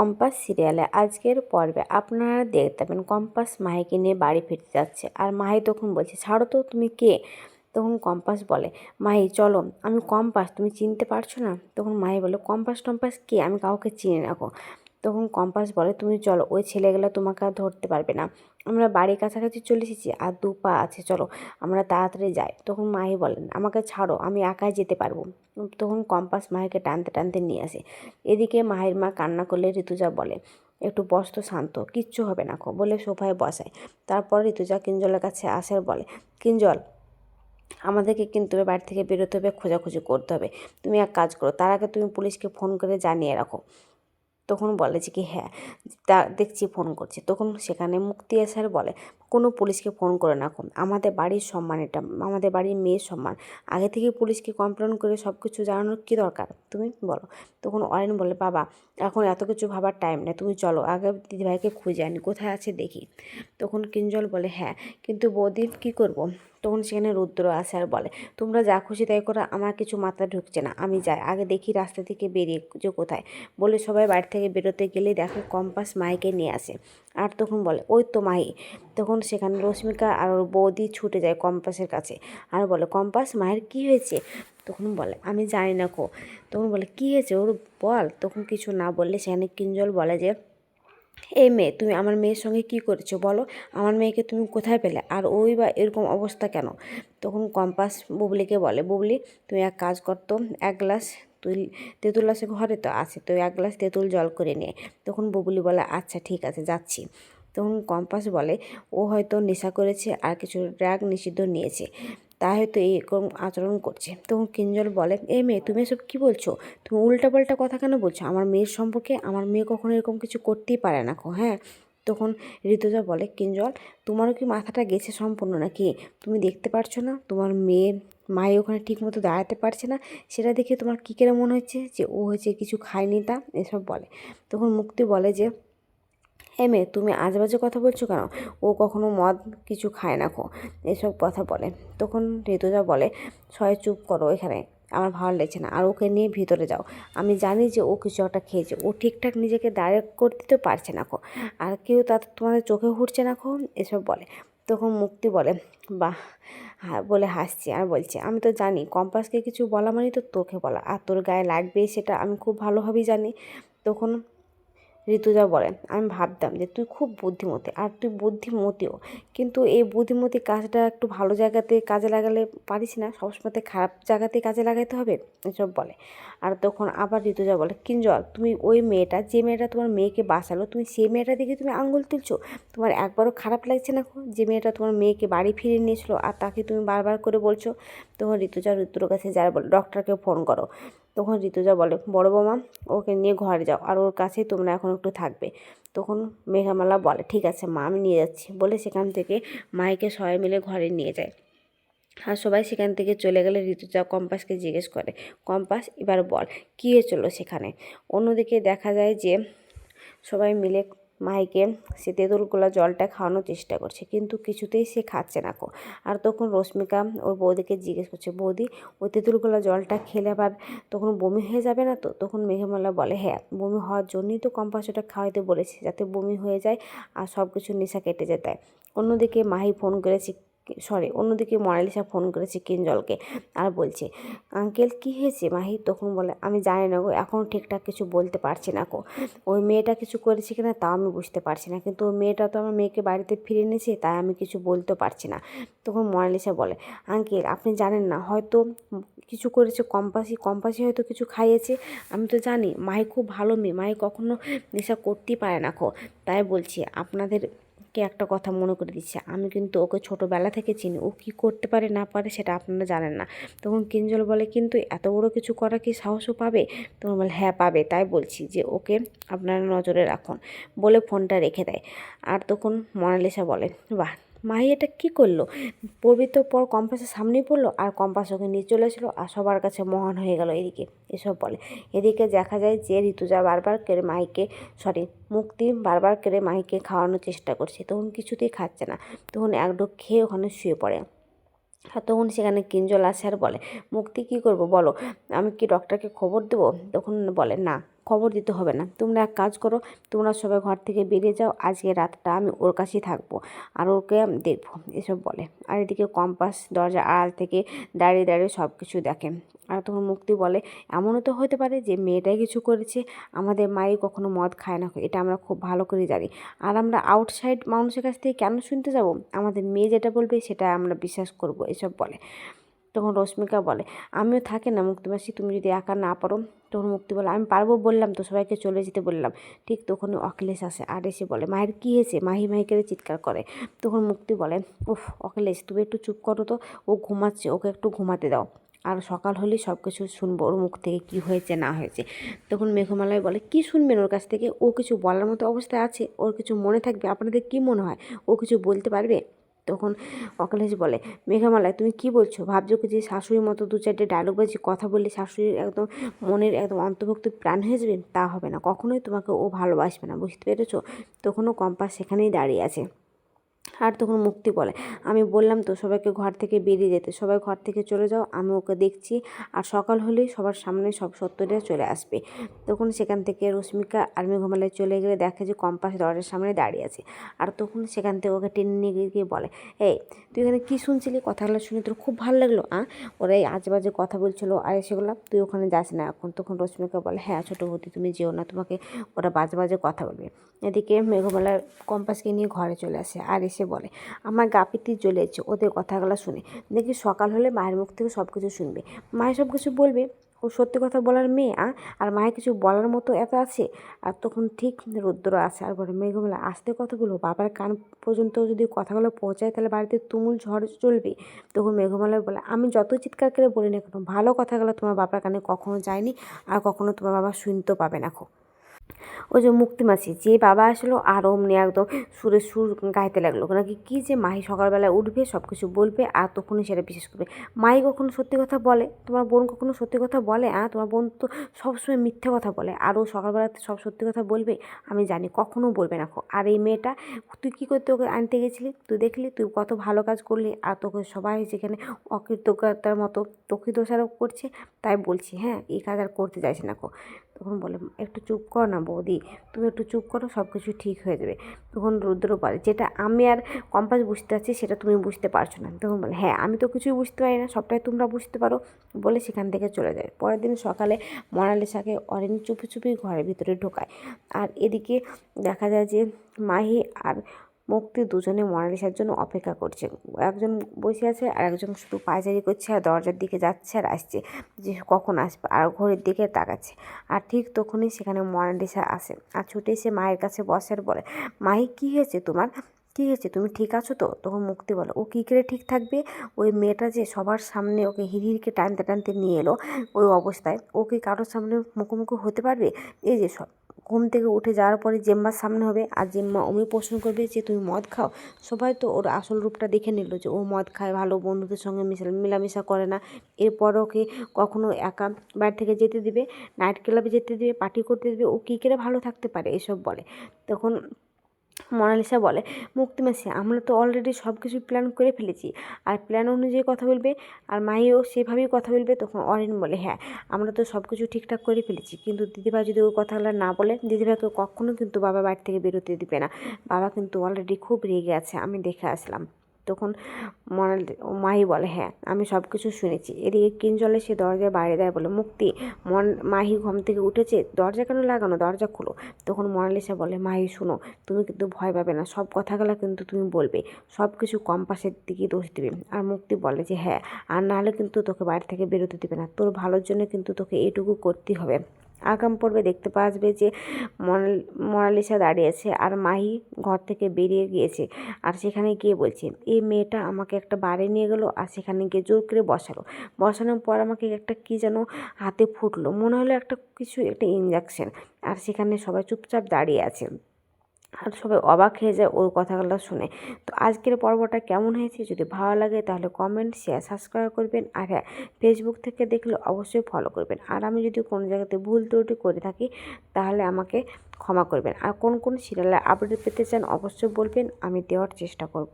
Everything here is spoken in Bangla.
কম্পাস সিরিয়ালে আজকের পর্বে আপনারা দেখতে পাবেন কম্পাস মাহিকে নিয়ে বাড়ি ফিরতে যাচ্ছে। আর মাহি তখন বলছে, ছাড়ো তো, তুমি কে? তখন কম্পাস বলে, মাহি, চলো, আমি কম্পাস, তুমি চিনতে পারছ না? তখন মাহি বলে কম্পাস টম্পাস কে? আমি কাউকে চিনি না তখন কম্পাস বলে, তুমি চলো, ওই ছেলেগুলো তোমাকে আর ধরতে পারবে না। আমরা বাড়ির কাছাকাছি চলে এসেছি আর দু পা আছে, চলো, আমরা তাড়াতাড়ি যাই। তখন মাহি বলেন, আমাকে ছাড়ো, আমি একাই যেতে পারব। তখন কম্পাস মাহিকে টানতে টানতে নিয়ে আসে। এদিকে মাহির মা কান্না করলে ঋতুজা বলে, একটু বস্ত শান্ত, কিচ্ছু হবে না খো বলে সোফায় বসায়। তারপর ঋতুজা কিঞ্জলের কাছে আসে আর বলে, কিঞ্জল, আমাদেরকে কিন্তু বাড়ি থেকে বেরোতে হবে, খোঁজাখুঁজি করতে হবে। তুমি এক কাজ করো, তার আগে তুমি পুলিশকে ফোন করে জানিয়ে রাখো। তখন বলে যে কি হ্যাঁ তা দেখছি ফোন করছে। তখন সেখানে মুক্তি স্যার বলে, কোনো পুলিশকে ফোন করে না আমাদের বাড়ির সম্মান এটা। আমাদের বাড়ির মেয়ের সম্মান। আগে থেকে পুলিশকে কমপ্লেন করে সব কিছু জানানোর কী দরকার? তুমি বলো। তখন অরেন বলে, বাবা, এখন এত কিছু ভাবার টাইম নেই। তুমি চলো। আগে দিদিভাইকে খুঁজে আনি। কোথায় আছে দেখি? তখন কিঞ্জল বলে হ্যাঁ কিন্তু বৌদি কী করব? তখন সেখানে রুদ্র আসে আর বলে, তোমরা যা খুশি তাই করো, আমার কিছু মাথা ঢুকছে না, আমি যাই। আগে দেখি রাস্তা থেকে বেরিয়ে যে কোথায়। বলে সবাই বাড়ি থেকে বেরোতে গেলে দেখে কম্পাস মাইকে নিয়ে আসে। আর তখন বলে, ওই তো মাহি তখন সেখানে রশ্মিকা আর ওর বৌদি ছুটে যায় কম্পাসের কাছে। আর বলে, কম্পাস, মায়ের কি হয়েছে? তখন বলে, আমি জানি না কো। তখন বলে, কি হয়েছে? ওর বল? তখন কিছু না বললে সেখানে কিঞ্জল বলে যে এই মেয়ে, তুমি আমার মেয়ের সঙ্গে কি করেছ বলো? আমার মেয়েকে তুমি কোথায় পেলে? আর ওই বা এরকম অবস্থা কেন? তখন কম্পাস বুবলিকে বলে, বুবলি, তুমি এক কাজ করতো এক গ্লাস তুই তেঁতুল আছে ঘরে তো আছে, তো এক গ্লাস তেঁতুল জল করে নিয়ে তখন বুবলি বলে আচ্ছা ঠিক আছে, যাচ্ছি। তখন কম্পাস বলে, ও হয়তো নেশা করেছে আর কিছু ড্রাগ নিষিদ্ধ নিয়েছে। তা হয়তো এরকম আচরণ করছে। তখন কিঞ্জল বলে, এ মেয়ে, তুমি এসব কী বলছো? তুমি উল্টাপাল্টা কথা কেন বলছো? আমার মেয়ের সম্পর্কে আমার মেয়ে কখনো এরকম কিছু করতেই পারে না হ্যাঁ? তখন ঋতুজা বলে, কিঞ্জল, তোমারও কি মাথাটা গেছে সম্পূর্ণ নাকি? তুমি দেখতে পারছ না? তোমার মেয়ে মায়ে ওখানে ঠিক মতো দাঁড়াতে পারছে না? সেটা দেখে তোমার কী করে মনে হচ্ছে? যে ও হচ্ছে কিছু খায়নি তা? এসব বলে। তখন মুক্তি বলে যে মেয়ে তুমি আজেবাজে কথা বলছো কেন? ও কখনো মদ কিছু খায় না খো। এসব কথা বলে। তখন ঋতুজা বলে, সবাই চুপ করো এখানে। আমার ভালো লাগছে না। আর ওকে নিয়ে ভিতরে যাও। আমি জানি যে ও কিছু একটা খেয়েছে। ও ঠিকঠাক নিজেকে দাঁড়িয়ে করতে তো পারছে না খো। আর কেউ তাতে তোমাদের চোখে উঠছে না খো? এসব বলে। তখন মুক্তি বলে, বাহ! বলে হাসছি আর বলছে, আমি তো জানি, কম্পাসকে কিছু বলা মানে তো তোকে বলা। আর তোর গায়ে লাগবে সেটা। আমি খুব ভালোভাবেই জানি। তখন ঋতুজা বলেন আমি ভাবতাম যে তুই খুব বুদ্ধিমতী, আর তুই বুদ্ধিমতীও। কিন্তু এই বুদ্ধিমতী কাজটা একটু ভালো জায়গাতে কাজে লাগালে পারিস না, সবসময় খারাপ জায়গাতে কাজে লাগাইতে হবে? এসব বলে। আর তখন আবার ঋতুজা বলে, কিঞ্জল, তুমি ওই মেয়েটা, যে মেয়েটা তোমার মেয়েকে বাঁচালো, তুমি সেই মেয়েটা দেখে তুমি আঙ্গুল তুলছো? তোমার একবারও খারাপ লাগছে না যে মেয়েটা তোমার মেয়েকে বাড়ি ফিরিয়ে নিয়েছিলো, আর তাকে তুমি বারবার করে বলছো? তখন ঋতুজা ঋতুর কাছে যারা বলে, ডক্টরকে ফোন করো। তখন ঋতুজা বলে, বড় বৌমা, ওকে নিয়ে ঘরে যাও, আর ওর কাছেই তোমরা এখন একটু থাকবে। তখন মেঘামালা বলে, ঠিক আছে মা, আমি নিয়ে যাচ্ছি। বলে সেখান থেকে মাইকে সবাই মিলে ঘরে নিয়ে যায়। আর সবাই সেখান থেকে চলে গেলে ঋতুজা কম্পাসকে জিজ্ঞেস করে, কম্পাস, এবার বল, কী হয়েছিল সেখানে? অন্যদিকে দেখা যায় যে সবাই মিলে মাইকে সে তেঁতুলগুলা জলটা খাওয়ানোর চেষ্টা করছে, কিন্তু কিছুতেই সে খাচ্ছে না কো। আর তখন রশ্মিকা ওর বৌদিকে জিজ্ঞেস করছে, বৌদি, ওই তেঁতুলগুলা জলটা খেলে আবার তখন বমি হয়ে যাবে না তো? তখন মেঘমালা বলে হ্যাঁ বমি হওয়ার জন্যই তো কম্পাসটা খাওয়াইতে বলেছে, যাতে বমি হয়ে যায় আর সব কিছু নেশা কেটে যেতে অন্যদিকে মাহি ফোন করেছে সরি অন্যদিকে মনালিসা ফোন করেছে কিঞ্জলকে আর বলছে, আঙ্কেল, কী হয়েছে মাহি? তখন বলে, আমি জানি না গো এখনও ঠিকঠাক কিছু বলতে পারছি না গো। ওই মেয়েটা কিছু করেছে কিনা তাও আমি বুঝতে পারছি না। কিন্তু ওই মেয়েটা তো আমার মেয়েকে বাড়িতে ফিরে এনেছে, তাই আমি কিছু বলতে পারছি না। তখন মনালিসা বলে, আঙ্কেল, আপনি জানেন না, হয়তো কিছু করেছে কম্পাসি কম্পাসি হয়তো কিছু খাইয়েছে, আমি তো জানি, মাহি খুব ভালো মেয়ে, মাহি কখনো নেশা করতেই পারে না খো তাই বলছি, আপনাদের কে একটা কথা মনে করে দিচ্ছে। আমি কিন্তু ওকে ছোটোবেলা থেকে চিনি। ও কি করতে পারে, না পারে সেটা আপনারা জানেন না। তখন কিঞ্জল বলে, কিন্তু এত বড় কিছু করা কি সাহসও পাবে? তখন বলে হ্যাঁ পাবে। তাই বলছি যে, ওকে আপনারা নজরে রাখুন। বলে ফোনটা রেখে দেয়। আর তখন মনালিসা বলে, বাহ মাহি এটা কী করল? পড়বি পর কম্পাসের সামনেই পড়ল আর কম্পাস ওকে নিয়ে চলে এসেছিল আর সবার কাছে মহান হয়ে গেল এদিকে। এসব বলে। এদিকে দেখা যায় যে ঋতুজা বারবার কেড়ে মাহিকে সরি মুক্তি বারবার কেড়ে মাহিকে খাওয়ানোর চেষ্টা করছে। তখন কিছুতেই খাচ্ছে না। তখন এক ডোক খেয়ে ওখানে শুয়ে পড়ে। আর তখন সেখানে কিঞ্জল আসে আর বলে, মুক্তি কী করব বলো? আমি কি ডক্টরকে খবর দেবো? তখন বলে, না খবর দিতে হবে না। তোমরা এক কাজ করো, তোমরা সবাই ঘর থেকে বেরিয়ে যাও, আজকে রাতটা আমি ওর কাছেই থাকব আর ওকে দেখব, এসব বলে। আর এদিকে কম্পাস, দরজা, আড়াল থেকে দাঁড়িয়ে দাঁড়িয়ে সব কিছু দেখে। আর তখন মুক্তি বলে, এমনও তো হতে পারে যে মেয়েটাই কিছু করেছে, আমাদের মাই কখনো মদ খায় না, এটা আমরা খুব ভালো করে জানি। আর আমরা আউটসাইড মানুষের কাছ থেকে কেন শুনতে যাব? আমাদের মেয়ে যেটা বলবে সেটা আমরা বিশ্বাস করব, এসব বলে। তখন রশ্মিকা বলে, আমিও থাকি না মুক্তিমাসি তুমি যদি একা না পারো, তখন মুক্তি বলে, আমি পারব বললাম তো, সবাইকে চলে যেতে বললাম। ঠিক তখনই অখিলেশ আসে আর এসে বলে মায়ের কী হয়েছে? মাহি মাহি করে চিৎকার করে। তখন মুক্তি বলে, উফ, অখিলেশ, তুমি একটু চুপ করো তো, ও ঘুমাচ্ছে, ওকে একটু ঘুমাতে দাও। আর সকাল হলেই সব কিছু শুনব, ওর মুখ থেকে কী হয়েছে, না হয়েছে। তখন মেঘমালয় বলে, কি শুনবেন ওর কাছ থেকে? ও কিছু বলার মতো অবস্থায় আছে? ওর কিছু মনে থাকবে? আপনাদের কি মনে হয়? ও কিছু বলতে পারবে? তখন অখিলেশ বলে, মেঘামালায়, তুমি কি বলছো? ভাবছ যে শাশুড়ির মতো দু চারটে ডায়লগ বাজি কথা বললে শাশুড়ির একদম মনের একদম অন্তর্ভুক্ত প্রাণ হয়ে যাবে? তা হবে না। কখনোই তোমাকে ও ভালোবাসবে না। বুঝতে পেরেছ? তখনও কম্পাস সেখানেই দাঁড়িয়ে আছে। আর তখন মুক্তি বলে। আমি বললাম, তো সবাইকে ঘর থেকে বেরিয়ে যেতে। সবাই ঘর থেকে চলে যাও, আমি ওকে দেখছি। আর সকাল হলেই সবার সামনে সব সত্যটা চলে আসবে। তখন সেখান থেকে রশ্মিকা আর মেঘমালায় চলে গেলে দেখে যে কম্পাস দরজার সামনে দাঁড়িয়ে আছে। আর তখন সেখান থেকে ওকে টেনে নিয়ে গিয়ে বলে, এই, তুই এখানে কী শুনছিলি? কথাগুলো শুনে তোর খুব ভালো লাগল, আ? ওরা এই আজে বাজে কথা বলছিল আর সেগুলো তুই ওখানে যাস না এখন। তখন রশ্মিকা বলে হ্যাঁ ছোটো বৌদি তুমি যেও না, তোমাকে ওরা বাজে বাজে কথা বলবে। এদিকে মেঘমালার কম্পাসকে নিয়ে ঘরে চলে আসে। আর এসে বলে, আমার গাপিটি চলে যাচ্ছে ওদের কথাগুলো শুনে। দেখি সকাল হলে মায়ের মুখ থেকে সব কিছু শুনবে। মায়ের সব কিছু বলবে? ও সত্যি কথা বলার মেয়ে, আ? আর মায়ের কিছু বলার মতো এত আছে? আর তখন ঠিক রুদ্র আছে। আর বলে মেঘমেলা আসতে কথাগুলো বাবার কান পর্যন্ত যদি কথাগুলো পৌঁছায়, তাহলে বাড়িতে তুমুল ঝড় চলবে। তখন মেঘমালয় বলে, আমি যত চিৎকার করে বলি না কেন, ভালো কথাগুলো তোমার বাবার কানে কখনো যায়নি, আর কখনো তোমার বাবা শুনতেও পাবে না খো। ওই যে মুক্তি মাছি যে বাবা আসলো আর অমনি একদম সুরে সুর গাইতে লাগল। নাকি কী যে মাহি সকালবেলায় উঠবে সব কিছু বলবে, আর তখনই সেটা বিশ্বাস করবে। মাই কখনো সত্যি কথা বলে? তোমার বোন কখনো সত্যি কথা বলে? হ্যাঁ তোমার বোন তো সবসময় মিথ্যে কথা বলে। আর ও সকালবেলাতে সব সত্যি কথা বলবে? আমি জানি, কখনো বলবে না। আর এই মেয়েটা, তুই কী করতে ওকে আনতে গেছিলি? তুই দেখলি, তুই কত ভালো কাজ করলি, আর তোকে সবাই যেখানে অকৃতজ্ঞতার মতো তোকে দোষারোপ করছে, তাই বলছি হ্যাঁ এই কাজ আর করতে চাইছে না কো। তখন বলে, একটু চুপ কর না বৌদি, তুমি একটু চুপ করো সব কিছু ঠিক হয়ে যাবে। তখন রুদ্র পারে যেটা আমি আর কম্পাস বুঝতে পারছি, সেটা তুমি বুঝতে পারছ না। তখন বলে হ্যাঁ আমি তো কিছুই বুঝতে পারি না, সবটাই তোমরা বুঝতে পারো, বলে সেখান থেকে চলে যায়। পরের দিন সকালে মনালিসাকে অরেঞ্জ চুপি চুপি ঘরের ভিতরে ঢোকায়। আর এদিকে দেখা যায় যে মাহি আর মুক্তি দুজনে মনালিসার জন্য অপেক্ষা করছে। একজন বসে আছে আর একজন শুধু পায়চারি করছে আর দরজার দিকে যাচ্ছে আর আসছে। যে কখন আসবে আর ঘড়ির দিকে তাকাচ্ছে। আর ঠিক তখনই সেখানে মনালিসা আসে। আর ছুটে এসে মায়ের কাছে বসে আর বলে, মাহি, কী হয়েছে তোমার? কী হয়েছে? তুমি ঠিক আছো তো? তখন মুক্তি বলো, ও কী করে ঠিক থাকবে? ওই মেয়েটা যে সবার সামনে ওকে হিড়িকে টানতে টানতে নিয়ে এলো ওই অবস্থায়, ও কি কারোর সামনে মুখোমুখি হতে পারবে? এই যে সব। ঘুম থেকে উঠে যাওয়ার পরে জেম্মার সামনে হবে আর জেম্মা অমনি প্রশ্ন করবে যে, তুমি মদ খাও? সবাই তো ওর আসল রূপটা দেখে নিল যে, ও মদ খায়, ভালো বন্ধুদের সঙ্গে মিশাল মেলামেশা করে না। এরপর ওকে কখনো একা বাড়ি থেকে যেতে দিবে, নাইট ক্লাবে যেতে দিবে, পার্টি করতে দিবে, ও কী করে ভালো থাকতে পারে এসব বলে। তখন মোনালিসা বলে, মুক্তি মাসি, আমরা তো অলরেডি সব কিছু প্ল্যান করে ফেলেছি। আর প্ল্যান অনুযায়ী কথা বলবে, আর মাইও সেভাবেই কথা বলবে তখন অরিন বলে হ্যাঁ আমরা তো সব কিছু ঠিকঠাক করে ফেলেছি। কিন্তু দিদিভাই যদি ওই কথাগুলো না বলে, দিদিভাইকে কখনো কিন্তু বাবা বাড়ি থেকে বেরোতে দিবে না। বাবা কিন্তু অলরেডি খুব রেগে আছে, আমি দেখে আসলাম। তখন মনাল মাহি বলে হ্যাঁ আমি সব কিছু শুনেছি। এদিকে কিঞ্জলে সে দরজার বাইরে দেয় বলে, মুক্তি, মন, মাহি ঘুম থেকে উঠেছে, দরজা কেন লাগানো? দরজা খুলো। তখন মনালিসা বলে, মাহি, শুনো, তুমি কিন্তু ভয় পাবে না। সব কথাগুলো কিন্তু তুমি বলবে। সব কিছু কম্পাসের দিকে দোষ দিবে। আর মুক্তি বলে যে হ্যাঁ আর নাহলে কিন্তু তোকে বাড়ি থেকে বেরোতে দেবে না। তোর ভালোর জন্য কিন্তু তোকে এটুকু করতেই হবে। আগাম পর্বে দেখতে পাওয়া যাবে যে মনালিসা দাঁড়িয়ে আছে আর মাহি ঘর থেকে বেরিয়ে গিয়েছে। আর সেখানে গিয়ে বলছে এই মেয়েটা আমাকে একটা বাড়ি নিয়ে গেলো আর সেখানে গিয়ে জোর করে বসালো। বসানোর পর আমাকে একটা কি যেন হাতে ফুটলো। মনে হলো একটা কিছু, একটা ইঞ্জেকশন আর সেখানে সবাই চুপচাপ দাঁড়িয়ে আছে। আর সবাই অবাক হয়ে যায় ওর কথাগুলো শুনে। তো আজকের পর্বটা কেমন হয়েছে যদি ভালো লাগে তাহলে কমেন্ট শেয়ার সাবস্ক্রাইব করবেন। আর হ্যাঁ ফেসবুক থেকে দেখলে অবশ্যই ফলো করবেন। আর আমি যদি কোনো জায়গাতে ভুল ত্রুটি করে থাকি তাহলে আমাকে ক্ষমা করবেন। আর কোন কোন সিরিয়ালের আপডেট পেতে চান অবশ্যই বলবেন, আমি দেওয়ার চেষ্টা করব।